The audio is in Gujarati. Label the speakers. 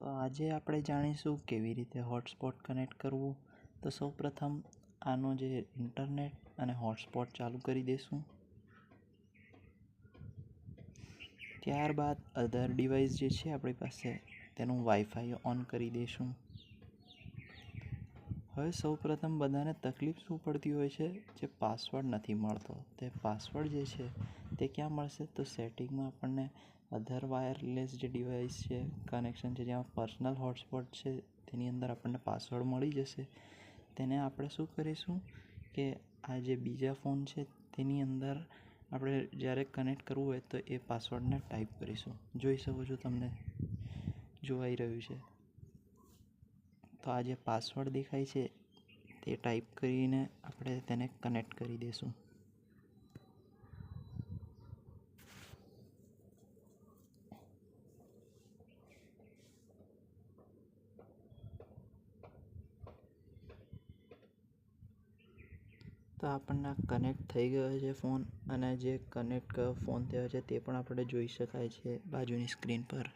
Speaker 1: તો આજે આપણે જાણીશું કેવી રીતે હોટસ્પોટ કનેક્ટ કરવું. તો સૌપ્રથમ આનો જે ઇન્ટરનેટ અને હોટસ્પોટ ચાલુ કરી દઈશું ત્યારબાદ અધર ડિવાઇસ જે છે આપણી પાસે, તેનું વાઈફાઈ ઓન કરી દઈશું હવે સૌપ્રથમ બધાને તકલીફ શું પડતી હોય છે? જે પાસવર્ડ નથી મળતો. તે પાસવર્ડ જે છે તે ક્યાં મળશે? તો સેટિંગમાં આપણને અધર વાયરલેસ જે ડિવાઇસ છે કનેક્શન છે જ્યાં પર્સનલ હોટસ્પોટ છે, તેની અંદર આપણને પાસવર્ડ મળી જશે. તેને આપણે શું કરીશું કે આ જે બીજા ફોન છે, તેની અંદર આપણે જ્યારે કનેક્ટ કરવું હોય તો એ પાસવર્ડને ટાઈપ કરીશું. જોઈ શકો છો તમને, જોવાઈ રહ્યું છે. તો આ જે પાસવર્ડ દેખાય છે, તે ટાઈપ કરીને આપણે તેને કનેક્ટ કરી દઈશું તો આપણને કનેક્ટ થઈ ગયો છે ફોન અને જે કનેક્ટ ફોન થયો છે તે પણ આપણે જોઈ શકાય છે બાજુની સ્ક્રીન પર.